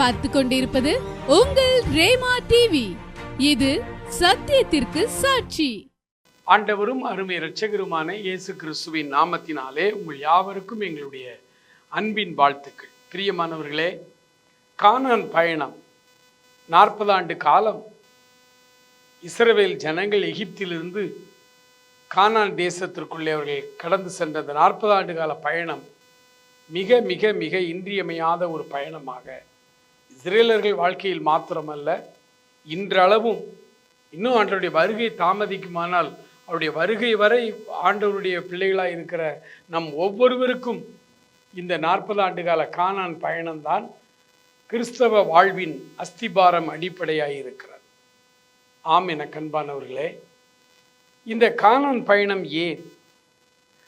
பார்த்து கொண்டிருப்பது உங்கள் ரேமா டிவி இது சத்தியத்திற்கு சாட்சி. ஆண்டவரும் அருமை இரட்சகருமான இயேசு கிறிஸ்துவின் நாமத்தினாலே உங்கள் யாவருக்கும் எங்களுடைய அன்பின் வாழ்த்துக்கள். பிரியமானவர்களே கானான் பயணம் நாற்பது ஆண்டு காலம் இஸ்ரவேல் ஜனங்கள் எகிப்திலிருந்து கானான் தேசத்திற்குள்ளே அவர்கள் கடந்து சென்ற அந்த நாற்பது ஆண்டு கால பயணம் மிக மிக மிக இன்றியமையாத ஒரு பயணமாக இஸ்ரேலர்கள் வாழ்க்கையில் மாத்திரமல்ல இன்றளவும் இன்னும் ஆண்டருடைய வருகை தாமதிக்குமானால் அவருடைய வருகை வரை ஆண்டவருடைய பிள்ளைகளாக இருக்கிற நம் ஒவ்வொருவருக்கும் இந்த நாற்பது ஆண்டு கால பயணம்தான் கிறிஸ்தவ வாழ்வின் அஸ்திபாரம் அடிப்படையாக இருக்கிறது. ஆம் என கண்பானவர்களே இந்த காணான் பயணம் ஏன்?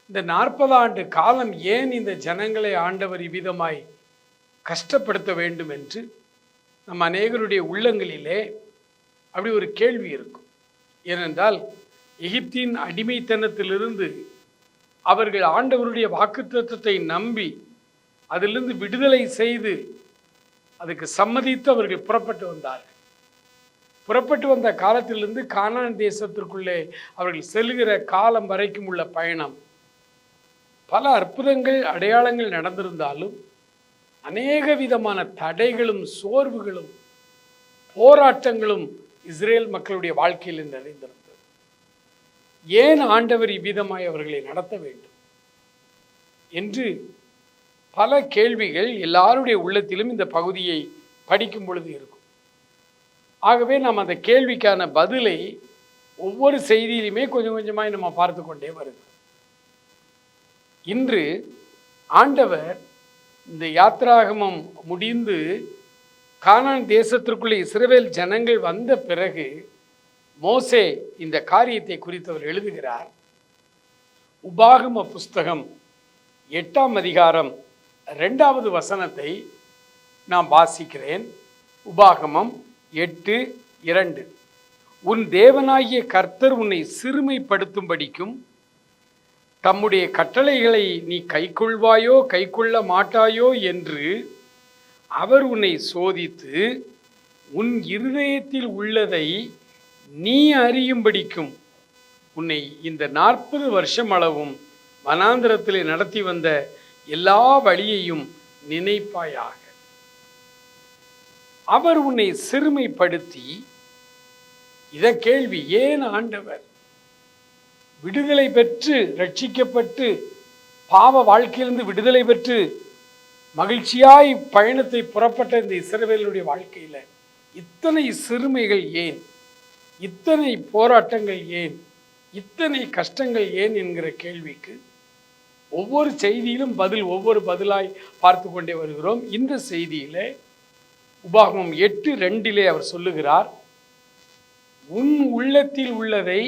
இந்த நாற்பது ஆண்டு காலம் ஏன் இந்த ஜனங்களை ஆண்டவர் இவ்விதமாய் கஷ்டப்படுத்த வேண்டும் என்று? நம்ம அநேகருடைய உள்ளங்களிலே அப்படி ஒரு கேள்வி இருக்கும். ஏனென்றால் எகிப்தின் அடிமைத்தனத்திலிருந்து அவர்கள் ஆண்டவருடைய வாக்குத்தத்தை நம்பி அதிலிருந்து விடுதலை செய்து அதுக்கு சம்மதித்து அவர்கள் புறப்பட்டு வந்தார்கள். புறப்பட்டு வந்த காலத்திலிருந்து கானான் தேசத்திற்குள்ளே அவர்கள் செல்கிற காலம் வரைக்கும் உள்ள பயணம். பல அற்புதங்கள் அடையாளங்கள் நடந்திருந்தாலும் அநேக விதமான தடைகளும் சோர்வுகளும் போராட்டங்களும் இஸ்ரேல் மக்களுடைய வாழ்க்கையில் நிறைந்திருந்தது. ஏன் ஆண்டவர் இவ்விதமாய் அவர்களை நடத்த வேண்டும்? என்று பல கேள்விகள் எல்லாருடைய உள்ளத்திலும் இந்த பகுதியை படிக்கும் பொழுது இருக்கும். ஆகவே நாம் அந்த கேள்விக்கான பதிலை ஒவ்வொரு செய்தியிலுமே கொஞ்சம் கொஞ்சமாய் நம்ம பார்த்து கொண்டே வருது இன்று ஆண்டவர் இந்த யாத்ராகமம் முடிந்து கானான் தேசத்திற்குள்ளே இஸ்ரவேல் ஜனங்கள் வந்த பிறகு மோசே இந்த காரியத்தை குறித்து அவர் எழுதுகிறார். உபாகம புஸ்தகம் எட்டாம் அதிகாரம் ரெண்டாவது வசனத்தை நான் வாசிக்கிறேன். உபாகமம் எட்டு இரண்டு. உன் தேவனாகிய கர்த்தர் உன்னை சிறுமைப்படுத்தும்படிக்கும் தம்முடைய கட்டளைகளை நீ கைக்கொள்வாயோ கைக்கொள்ள மாட்டாயோ என்று அவர் உன்னை சோதித்து உன் இருதயத்தில் உள்ளதை நீ அறியும்படிக்கும் உன்னை இந்த நாற்பது வருஷம் அளவும் வனாந்திரத்தில் நடத்தி வந்த எல்லா வழியையும் நினைப்பாயாக. அவர் உன்னை சிறுமைப்படுத்தி இத கேள்வி ஏன் ஆண்டவர்? விடுதலை பெற்று ரட்சிக்கப்பட்டு பாவ வாழ்க்கையிலிருந்து விடுதலை பெற்று மகிழ்ச்சியாய் பயணத்தை புறப்பட்ட இந்த இஸ்ரவேலுடைய வாழ்க்கையில் இத்தனை சிறுமைகள் ஏன்? இத்தனை போராட்டங்கள் ஏன்? இத்தனை கஷ்டங்கள் ஏன் என்கிற கேள்விக்கு ஒவ்வொரு செய்தியிலும் பதில் ஒவ்வொரு பதிலாய் பார்த்து கொண்டே வருகிறோம். இந்த செய்தியில் உபாகமம் எட்டு ரெண்டிலே அவர் சொல்லுகிறார் உன் உள்ளத்தில் உள்ளதை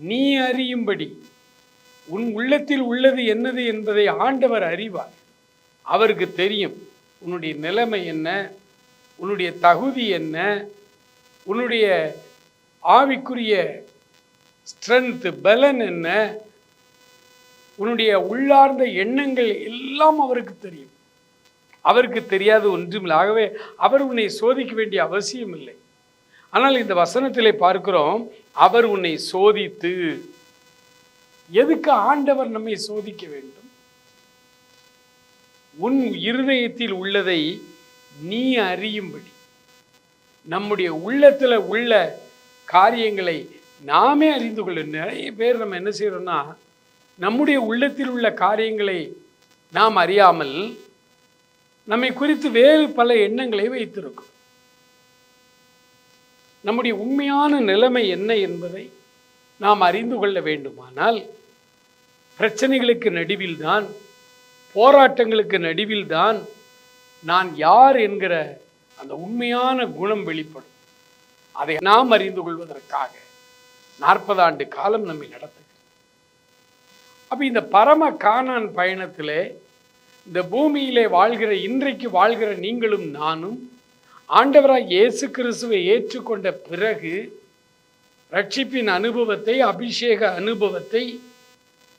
நீ அறியும்படி உன் உள்ளத்தில் உள்ளது என்னது என்பதை ஆண்டவர் அறிவார். அவருக்கு தெரியும் உன்னுடைய நிலைமை என்ன உன்னுடைய தகுதி என்ன உன்னுடைய ஆவிக்குரிய ஸ்ட்ரென்த் பலன் என்ன உன்னுடைய உள்ளார்ந்த எண்ணங்கள் எல்லாம் அவருக்கு தெரியும். அவருக்கு தெரியாது ஒன்றுமில்லை. ஆகவே அவர் உன்னை சோதிக்க வேண்டிய அவசியம் இல்லை ஆனால் இந்த வசனத்திலே பார்க்கிறோம் அவர் உன்னை சோதித்து. எதுக்கு ஆண்டவர் நம்மை சோதிக்க வேண்டும்? உன் இருதயத்தில் உள்ளதை நீ அறியும்படி. நம்முடைய உள்ளத்தில் உள்ள காரியங்களை நாமே அறிந்து கொள்ள. நிறைய பேர் நம்ம என்ன செய்கிறோம்னா நம்முடைய உள்ளத்தில் உள்ள காரியங்களை நாம் அறியாமல் நம்மை குறித்து வேறு பல எண்ணங்களை வைத்திருக்கும் நம்முடைய உண்மையான நிலைமை என்ன என்பதை நாம் அறிந்து கொள்ள வேண்டுமானால் பிரச்சனைகளுக்கு நடுவில்தான் போராட்டங்களுக்கு நடுவில்தான் நான் யார் என்கிற அந்த உண்மையான குணம் வெளிப்படும். அதை நாம் அறிந்து கொள்வதற்காக நாற்பது ஆண்டு காலம் நம்மை நடத்துகிறது. அப்போ இந்த பரம காணான் பயணத்தில் இந்த பூமியிலே வாழ்கிற இன்றைக்கு வாழ்கிற நீங்களும் நானும் ஆண்டவராக இயேசு கிறிஸ்துவை ஏற்றுக்கொண்ட பிறகு ரட்சிப்பின் அனுபவத்தை அபிஷேக அனுபவத்தை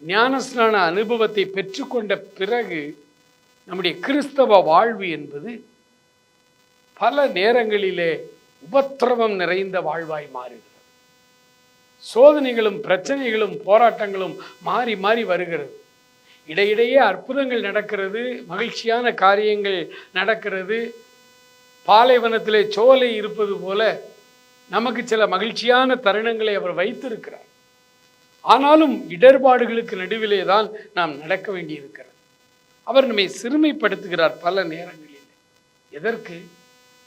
ஞானஸ்நான அனுபவத்தை பெற்றுக்கொண்ட பிறகு நம்முடைய கிறிஸ்தவ வாழ்வு என்பது பல நேரங்களிலே உபத்திரவம் நிறைந்த வாழ்வாய் மாறுகிறது. சோதனைகளும் பிரச்சனைகளும் போராட்டங்களும் மாறி மாறி வருகிறது. இடையிடையே அற்புதங்கள் நடக்கிறது மகிழ்ச்சியான காரியங்கள் நடக்கிறது. பாலைவனத்திலே சோலை இருப்பது போல நமக்கு சில மகிழ்ச்சியான தருணங்களை அவர் வைத்திருக்கிறார். ஆனாலும் இடர்பாடுகளுக்கு நடுவிலே தான் நாம் நடக்க வேண்டியிருக்கிறது. அவர் நம்மை சிறுமைப்படுத்துகிறார் பல நேரங்களில். எதற்கு?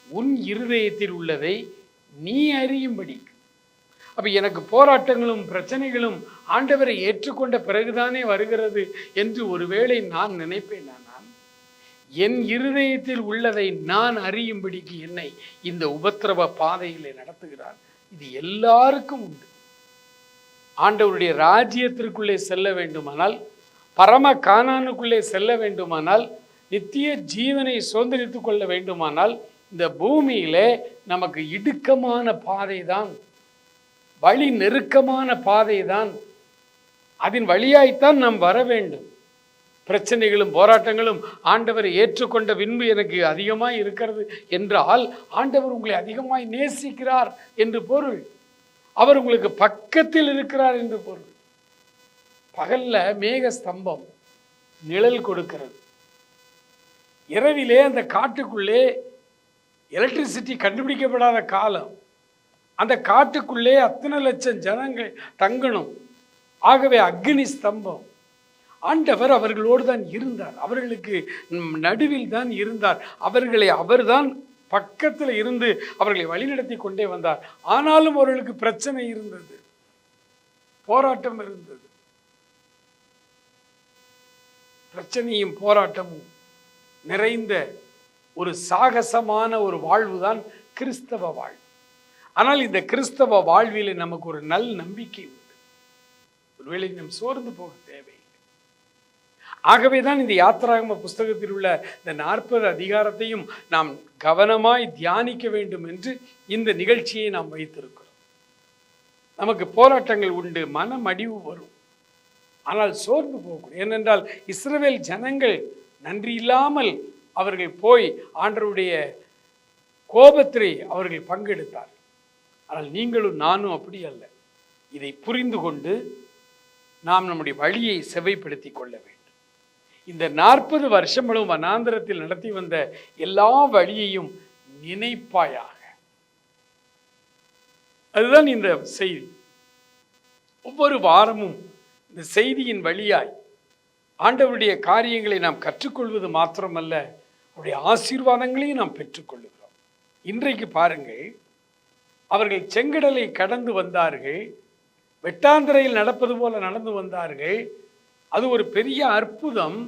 உன் இருதயத்தில் உள்ளதை நீ அறியும்படி. அப்போ எனக்கு போராட்டங்களும் பிரச்சனைகளும் ஆண்டவரை ஏற்றுக்கொண்ட பிறகுதானே வருகிறது என்று ஒருவேளை நான் நினைப்பேன் நான்? என் இருதயத்தில் உள்ளதை நான் அறியும்படிக்கு என்னை இந்த உபத்திரவ பாதையிலே நடத்துகிறார். இது எல்லாருக்கும் உண்டு. ஆண்டவருடைய ராஜ்யத்திற்குள்ளே செல்ல வேண்டுமானால் பரம காணானுக்குள்ளே செல்ல வேண்டுமானால் நித்திய ஜீவனை சுதந்திரித்து கொள்ள வேண்டுமானால் இந்த பூமியிலே நமக்கு இடுக்கமான பாதை தான் வழி நெருக்கமான பாதை தான் அதன் வழியாய்த்தான் நாம் வர வேண்டும். பிரச்சனைகளும் போராட்டங்களும் ஆண்டவரை ஏற்றுக்கொண்ட பின்பு எனக்கு அதிகமாய் இருக்கிறது என்றால் ஆண்டவர் உங்களை அதிகமாய் நேசிக்கிறார் என்று பொருள். அவர் உங்களுக்கு பக்கத்தில் இருக்கிறார் என்று பொருள். பகல்ல மேக ஸ்தம்பம் நிழல் கொடுக்கிறது. இரவிலே அந்த காட்டுக்குள்ளே எலக்ட்ரிசிட்டி கண்டுபிடிக்கப்படாத காலம். அந்த காட்டுக்குள்ளே அத்தனை லட்சம் ஜனங்கள் தங்கணும். ஆகவே அக்னி ஸ்தம்பம். ஆண்டவர் அவர்களோடு தான் இருந்தார். அவர்களுக்கு நடுவில் தான் இருந்தார். அவர்களை அவர்தான் பக்கத்தில் இருந்து அவர்களை வழிநடத்தி கொண்டே வந்தார். ஆனாலும் அவர்களுக்கு பிரச்சனை இருந்தது. போராட்டம் இருந்தது. பிரச்சனையும் போராட்டமும் நிறைந்த ஒரு சாகசமான ஒரு வாழ்வு தான் கிறிஸ்தவ வாழ்வு. ஆனால் இந்த கிறிஸ்தவ வாழ்வில் நமக்கு ஒரு நல் நம்பிக்கை உண்டு. ஒருவேளை நம் சோர்ந்து போக தேவை ஆகவே தான் இந்த யாத்திராகம புஸ்தகத்தில் உள்ள இந்த நாற்பது அதிகாரத்தையும் நாம் கவனமாய் தியானிக்க வேண்டும் என்று இந்த நிகழ்ச்சியை நாம் வைத்திருக்கிறோம். நமக்கு போராட்டங்கள் உண்டு மனமடிவு வரும். ஆனால் சோர்ந்து போகும் ஏனென்றால் இஸ்ரவேல் ஜனங்கள் நன்றி இல்லாமல் அவர்கள் போய் ஆண்டவருடைய கோபத்திலே அவர்கள் பங்கெடுத்தார் ஆனால் நீங்களும் நானும் அப்படி அல்ல. இதை புரிந்து கொண்டு நாம் நம்முடைய வழியை செவைப்படுத்திக் கொள்ள வேண்டும். இந்த நாற்பது வருஷங்களும் வனாந்திரத்தில் நடத்தி வந்த எல்லா வழியையும் நினைப்பாயாக. அதுதான் இந்த செய்தி. ஒவ்வொரு வாரமும் இந்த செய்தியின் வழியாய் ஆண்டவருடைய காரியங்களை நாம் கற்றுக்கொள்வது மாத்திரமல்ல அவருடைய ஆசீர்வாதங்களையும் நாம் பெற்றுக்கொள்ளுகிறோம் இன்றைக்கு பாருங்கள் அவர்கள் செங்கடலை கடந்து வந்தார்கள் வெட்டாந்திரையில் நடப்பது போல நடந்து வந்தார்கள் அது ஒரு பெரிய அற்புதம்.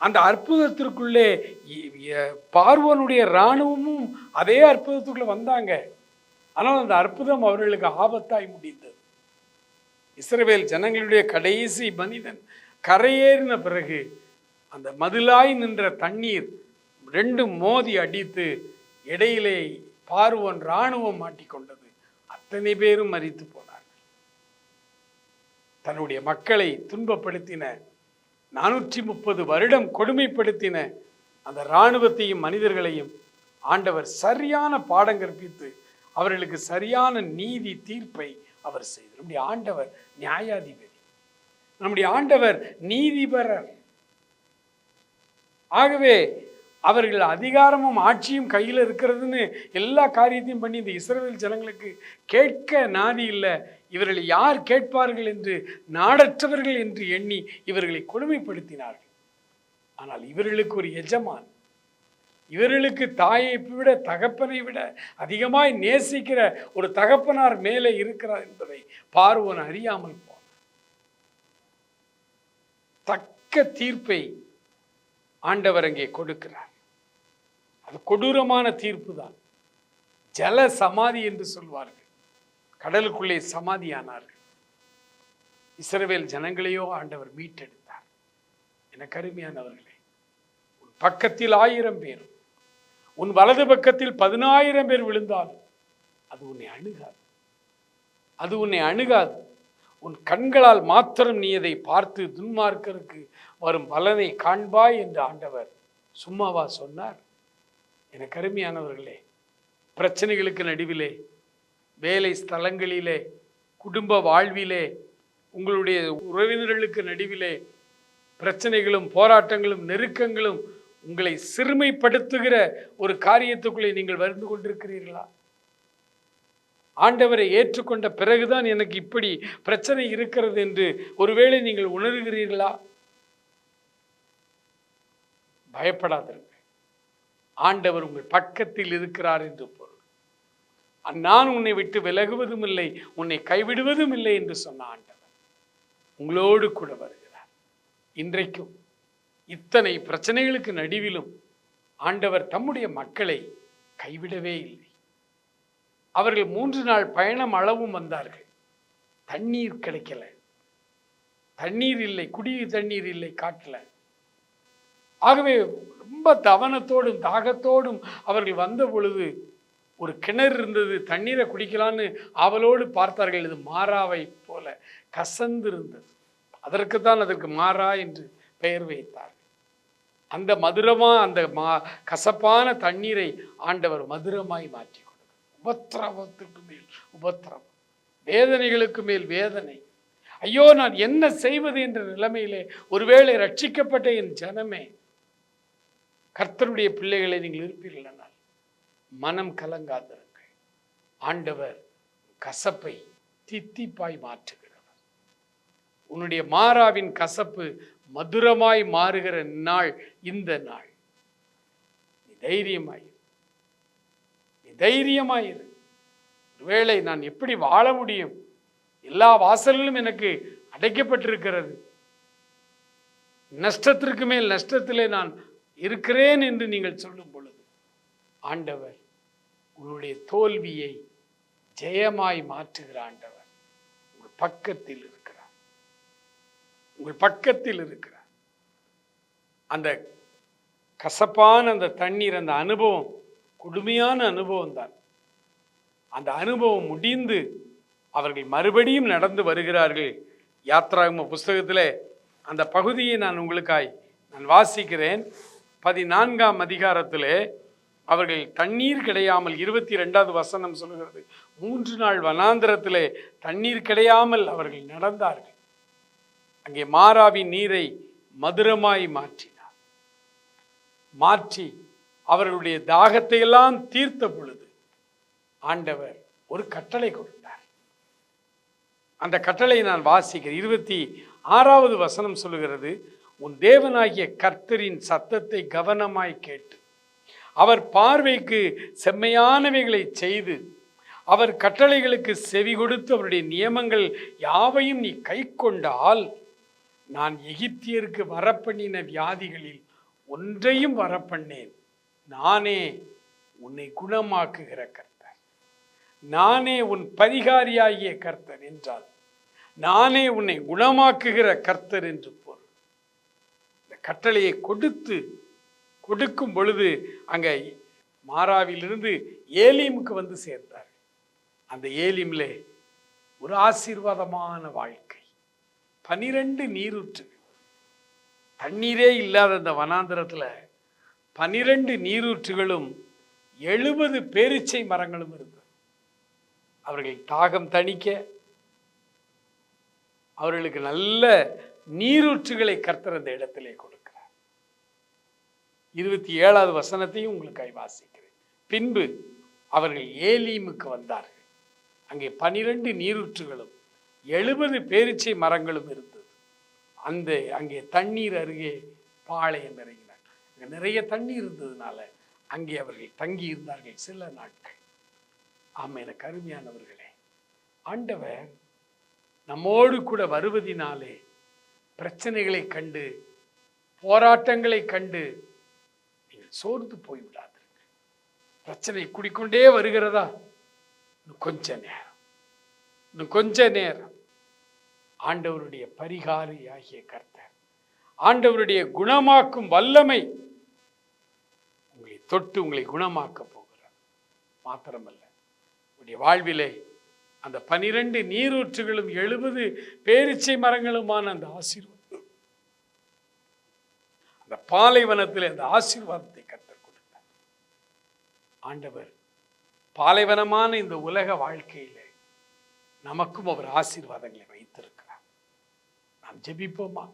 அந்த அற்புதத்திற்குள்ளே பார்வனுடைய இராணுவமும் அதே அற்புதத்துக்குள்ளே வந்தாங்க. ஆனால் அந்த அற்புதம் அவர்களுக்கு ஆபத்தாய் முடிந்தது. இஸ்ரவேல் ஜனங்களுடைய கடைசி மனிதன் கரையேறின பிறகு அந்த மதிலாய் நின்ற தண்ணீர் ரெண்டு மோதி அடித்து இடையிலே பார்வன் இராணுவம் மாட்டிக்கொண்டது. அத்தனை பேரும் மறித்து போனார் தன்னுடைய மக்களை துன்பப்படுத்தின நானூற்றி முப்பது வருடம் கொடுமைப்படுத்தின அந்த இராணுவத்தையும் மனிதர்களையும் ஆண்டவர் சரியான பாடம் கற்பித்து அவர்களுக்கு சரியான நீதி தீர்ப்பை அவர் செய்தார். நம்முடைய ஆண்டவர் நியாயாதிபதி. நம்முடைய ஆண்டவர் நீதிபரர். ஆகவே அவர்கள் அதிகாரமும் ஆட்சியும் கையில் இருக்கிறதுன்னு எல்லா காரியத்தையும் பண்ணி இந்த இஸ்ரேல் ஜனங்களுக்கு கேட்க நாதி இல்லை. இவர்களை யார் கேட்பார்கள் என்று நாடற்றவர்கள் என்று எண்ணி இவர்களை கொடுமைப்படுத்தினார்கள். ஆனால் இவர்களுக்கு ஒரு எஜமான் இவர்களுக்கு தாயை விட தகப்பனை விட அதிகமாய் நேசிக்கிற ஒரு தகப்பனார் மேலே இருக்கிறார் என்பதை பார்வோன் அறியாமல் போனார் தக்க தீர்ப்பை ஆண்டவர் அங்கே கொடுக்கிறார். அது கொடூரமான தீர்ப்பு தான். ஜல சமாதி என்று சொல்வார்கள். கடலுக்குள்ளே சமாதியானார்கள். இஸ்ரவேல் ஜனங்களையோ ஆண்டவர் மீட்டெடுத்தார். எனக்கு கருமையானவர்களே உன் பக்கத்தில் ஆயிரம் பேர் உன் வலது பக்கத்தில் பதினாயிரம் பேர் விழுந்தாலும் அது உன்னை அணுகாது. அது உன்னை அணுகாது. உன் கண்களால் மாத்திரம் நீ அதை பார்த்து துன்மார்க்கருக்கு வரும் பலனை காண்பாய் என்று ஆண்டவர் சும்மாவா சொன்னார்? எனக்கு அருமையானவர்களே பிரச்சனைகளுக்கு நடுவிலே வேலை ஸ்தலங்களிலே குடும்ப வாழ்விலே உங்களுடைய உறவினர்களுக்கு நடுவிலே பிரச்சனைகளும் போராட்டங்களும் நெருக்கங்களும் உங்களை சிறுமைப்படுத்துகிற ஒரு காரியத்துக்குள்ளே நீங்கள் வந்து கொண்டிருக்கிறீர்களா? ஆண்டவரை ஏற்றுக்கொண்ட பிறகுதான் எனக்கு இப்படி பிரச்சனை இருக்கிறது என்று ஒருவேளை நீங்கள் உணர்கிறீர்களா? பயப்படாதீர்கள். ஆண்டவர் உங்கள் பக்கத்தில் இருக்கிறார் என்று பொருள். நான் உன்னை விட்டு விலகுவதும் இல்லை உன்னை கைவிடுவதும் இல்லை என்று சொன்ன ஆண்டவர் உங்களோடு கூட வருகிறார். இன்றைக்கும் இத்தனை பிரச்சனைகளுக்கு நடுவிலும் ஆண்டவர் தம்முடைய மக்களை கைவிடவே இல்லை. அவர்கள் மூன்று நாள் பயணம் அளவும் வந்தார்கள். தண்ணீர் கிடைக்கல. தண்ணீர் இல்லை குடி தண்ணீர் இல்லை காட்டல. ஆகவே ரொம்ப தவனத்தோடும் தாகத்தோடும் அவர்கள் வந்த பொழுது ஒரு கிணறு இருந்தது தண்ணீரை குடிக்கலான்னு அவளோடு பார்த்தார்கள். இது மாறாவை போல கசந்திருந்தது. அதற்குத்தான் அதற்கு மாறா என்று பெயர் வைத்தார்கள் அந்த மதுரமா அந்த மா கசப்பான தண்ணீரை ஆண்டவர் மதுரமாய் மாற்றி கொடுத்தார். உபத்திரவத்துக்கு மேல் உபத்திரவம். வேதனைகளுக்கு மேல் வேதனை. ஐயோ நான் என்ன செய்வது என்ற நிலைமையிலே ஒருவேளை ரட்சிக்கப்பட்ட என் ஜனமே கர்த்தருடைய பிள்ளைகளை நீங்கள் இருப்பீர்கள் மனம் கலங்காதிருங்கள் ஆண்டவர் கசப்பை தித்திப்பாய் மாற்றுகிறவர். உன்னுடைய மாறாவின் கசப்பு மதுரமாய் மாறுகிற நாள் இந்த நாள். நீ தைரியமாயிரு. நீ தைரியமாயிரு. ஒருவேளை நான் எப்படி வாழ முடியும்? எல்லா வாசல்களும் எனக்கு அடைக்கப்பட்டிருக்கிறது. நஷ்டத்திற்கு மேல் நஷ்டத்திலே நான் இருக்கிறேன் என்று நீங்கள் சொல்லும் பொழுது ஆண்டவர் உங்களுடைய தோல்வியை ஜெயமாய் மாற்றுகிற ஆண்டவர். உங்கள் பக்கத்தில் இருக்கிறார். உங்கள் பக்கத்தில் இருக்கிறார். அந்த கசப்பான அந்த தண்ணீர் அந்த அனுபவம் கொடுமையான அனுபவம் தான். அந்த அனுபவம் முடிந்து அவர்கள் மறுபடியும் நடந்து வருகிறார்கள். யாத்ராகம புஸ்தகத்தில் அந்த பகுதியை நான் உங்களுக்காய் நான் வாசிக்கிறேன். பதினான்காம் அதிகாரத்திலே அவர்கள் தண்ணீர் கிடையாமல் இருபத்தி ரெண்டாவது வசனம் சொல்கிறது மூன்று நாள் வனாந்திரத்திலே தண்ணீர் கிடையாமல் அவர்கள் நடந்தார்கள். அங்கே மாறாவின் நீரை மதுரமாய் மாற்றினார். மாற்றி அவர்களுடைய தாகத்தை எல்லாம் தீர்த்த பொழுது ஆண்டவர் ஒரு கட்டளை கொடுத்தார். அந்த கட்டளை நான் வாசிக்கிறேன். இருபத்தி ஆறாவது வசனம் சொல்லுகிறது. உன் தேவனாகிய கர்த்தரின் சத்தத்தை கவனமாய் கேட்டு அவர் பார்வைக்கு செம்மையானவைகளை செய்து அவர் கட்டளைகளுக்கு செவி கொடுத்து அவருடைய நியமங்கள் யாவையும் நீ கை கொண்டால் நான் எகிப்தியருக்கு வரப்பண்ணின வியாதிகளில் ஒன்றையும் வரப்பண்ணேன். நானே உன்னை குணமாக்குகிற கர்த்தர். நானே உன் பரிகாரியாகிய கர்த்தர் என்றால் நானே உன்னை குணமாக்குகிற கர்த்தர் என்று கட்டளையை கொடுத்து கொடுக்கும் பொழுது அங்கே மாறாவிலிருந்து ஏலீமுக்கு வந்து சேர்ந்தார். அந்த ஏலீமிலே ஒரு ஆசீர்வாதமான வாழ்க்கை. பனிரெண்டு நீரூற்று. தண்ணீரே இல்லாத அந்த வனாந்திரத்தில் பனிரெண்டு நீரூற்றுகளும் எழுபது பேரிச்சை மரங்களும் இருந்தது. அவர்கள் தாகம் தணிக்க அவர்களுக்கு நல்ல நீரூற்றுகளை கர்த்தர் அந்த இடத்திலே கொடுக்கிறார். இருபத்தி ஏழாவது வசனத்தையும் உங்களுக்காய் வாசிக்கிறேன். பின்பு அவர்கள் ஏலீமுக்கு வந்தார்கள். அங்கே பனிரெண்டு நீரூற்றுகளும் எழுபது பேரிச்சை மரங்களும் இருந்தது. அந்த அங்கே தண்ணீர் அருகே பாளையம் இறங்கினார் அங்கே நிறைய தண்ணீர் இருந்ததுனால அங்கே அவர்கள் தங்கி இருந்தார்கள் சில நாட்கள். ஆமாம் எனக்கு அருமையானவர்களே ஆண்டவர் நம்மோடு கூட வருவதினாலே பிரச்சனைகளை கண்டு போராட்டங்களை கண்டு நீங்கள் சோர்ந்து போய்விடாதீர்கள். பிரச்சனை குடிக்கொண்டே வருகிறதா? இன்னும் கொஞ்ச நேரம். இன்னும் கொஞ்ச நேரம். ஆண்டவருடைய பரிகாரி ஆகிய கர்த்தர் ஆண்டவருடைய குணமாக்கும் வல்லமை உங்களை தொட்டு உங்களை குணமாக்க போகிறார். மாத்திரமல்ல உடைய வாழ்விலே அந்த பனிரெண்டு நீரூற்றுகளும் எழுபது பேரிச்சை மரங்களுமான அந்த ஆசீர்வாதம். அந்த பாலைவனத்தில் அந்த ஆசீர்வாதத்தை கற்றுக் கொடுத்தார். ஆண்டவர் பாலைவனமான இந்த உலக வாழ்க்கையில் நமக்கும் அவர் ஆசீர்வாதங்களை வைத்திருக்கிறார். நாம் ஜெபிப்போமா?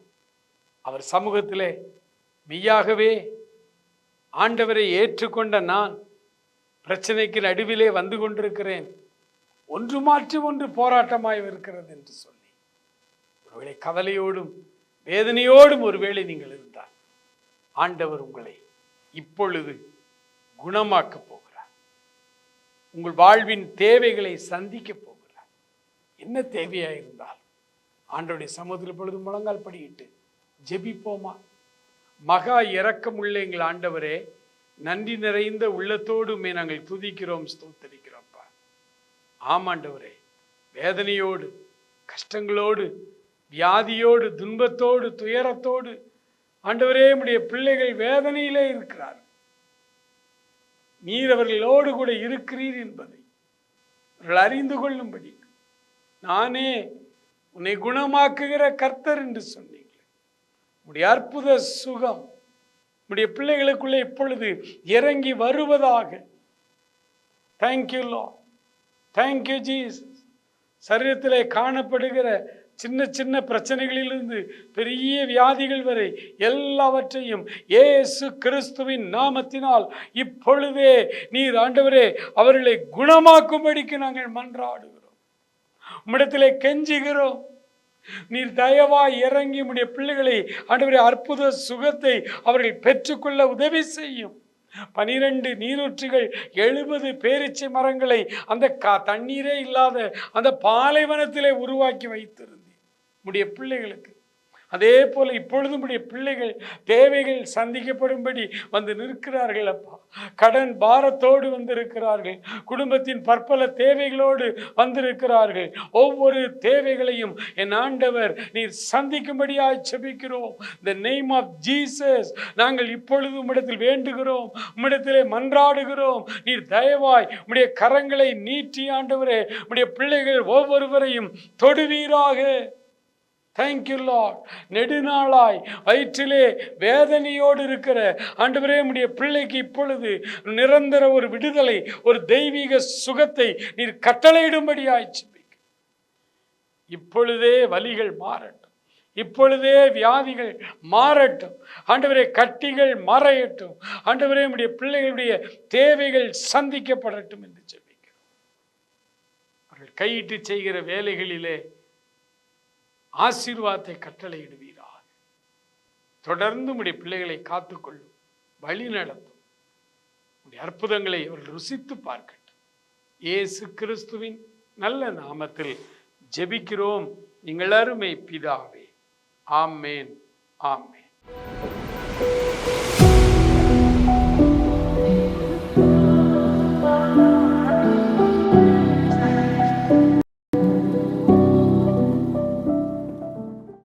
அவர் சமூகத்தில் மெய்யாகவே ஆண்டவரை ஏற்றுக்கொண்ட நான் பிரச்சனைக்கு நடுவிலே வந்து கொண்டிருக்கிறேன். ஒன்று மாற்றி ஒன்று போராட்டமாய் இருக்கிறது என்று சொல்லி ஒருவேளை கவலையோடும் வேதனையோடும் ஒருவேளை நீங்கள் இருந்தால் ஆண்டவர் உங்களை இப்பொழுது குணமாக்கப் போகிறார். உங்கள் வாழ்வின் தேவைகளை சந்திக்க போகிறார். என்ன தேவையா இருந்தால் ஆண்டோடைய சமூகத்தில் பொழுது முழங்கால் படியிட்டு ஜெபிப்போமா? மகா இறக்கமுள்ள எங்கள் ஆண்டவரே நன்றி நிறைந்த உள்ளத்தோடு நாங்கள் துதிக்கிறோம் ஸ்தோத்தரிக்கிறோம். ஆமாண்டவரே வேதனையோடு கஷ்டங்களோடு வியாதியோடு துன்பத்தோடு துயரத்தோடு ஆண்டவரே நம்முடைய பிள்ளைகள் வேதனையிலே இருக்கிறார் நீர் அவர்களோடு கூட இருக்கிறீர் என்பதை அவர்கள் அறிந்து கொள்ளும்படி நானே உன்னை குணமாக்குகிற கர்த்தர் என்று சொன்னீங்களே. உடைய அற்புத சுகம் உடைய பிள்ளைகளுக்குள்ளே இப்பொழுது இறங்கி வருவதாக. தேங்க்யூ லா தேங்க்யூ ஜீசஸ் சரீரத்திலே காணப்படுகிற சின்ன சின்ன பிரச்சனைகளிலிருந்து பெரிய வியாதிகள் வரை எல்லாவற்றையும் ஏசு கிறிஸ்துவின் நாமத்தினால் இப்பொழுதே நீர் ஆண்டவரே அவர்களை குணமாக்கும்படிக்கு நாங்கள் மன்றாடுகிறோம். உம்மிடத்திலே கெஞ்சுகிறோம். நீர் தயவாய் இறங்கி உடைய பிள்ளைகளை ஆண்டவரே அற்புத சுகத்தை அவர்கள் பெற்றுக்கொள்ள உதவி செய்யும். பனிரெண்டு நீரூற்றுகள் எழுபது பேரிச்சை மரங்களை அந்த கா தண்ணீரே இல்லாத அந்த பாலைவனத்திலே உருவாக்கி வைத்திருந்தேன். உடைய பிள்ளைகளுக்கு. அதே போல் இப்பொழுதும் உடைய பிள்ளைகள் தேவைகள் சந்திக்கப்படும்படி வந்து நிற்கிறார்கள் அப்பா. கடன் பாரத்தோடு வந்திருக்கிறார்கள். குடும்பத்தின் பற்பல தேவைகளோடு வந்திருக்கிறார்கள். ஒவ்வொரு தேவைகளையும் என் ஆண்டவர் நீர் சந்திக்கும்படியாய் செபிக்கிறோம். த நேம் ஆஃப் ஜீசஸ் நாங்கள் இப்பொழுது உம்மிடத்தில் வேண்டுகிறோம். உம்மிடத்திலே மன்றாடுகிறோம். நீர் தயவாய் உடைய கரங்களை நீட்டி ஆண்டவரே உடைய பிள்ளைகள் ஒவ்வொருவரையும் தொடுவீராக. தேங்க்யூ லார்ட் நெடுநாளாய் வயிற்றிலே வேதனையோடு இருக்கிற ஆண்டவரே நம்முடைய பிள்ளைக்கு இப்பொழுது நிரந்தர ஒரு விடுதலை ஒரு தெய்வீக சுகத்தை நீர் கட்டளையிடும்படி ஆயிடுச்சு இப்பொழுதே வலிகள் மாறட்டும். இப்பொழுதே வியாதிகள் மாறட்டும். ஆண்டவரே கட்டிகள் மறையட்டும். ஆண்டவரே நம்முடைய பிள்ளைகளுடைய தேவைகள் சந்திக்கப்படட்டும் என்று சொல்லிக்கிறோம் அவர்கள் கையிட்டு செய்கிற வேலைகளிலே ஆசீர்வாதத்தை கட்டளையிடுவீராக தொடர்ந்து உடைய பிள்ளைகளை காத்துக்கொள்ளும் வழி நடத்தும். உடைய அற்புதங்களை அவர்கள் ருசித்து பார்க்கட்டும். ஏசு கிறிஸ்துவின் நல்ல நாமத்தில் ஜெபிக்கிறோம். நீங்கள் அருமை பிதாவே. ஆமேன். ஆமேன்.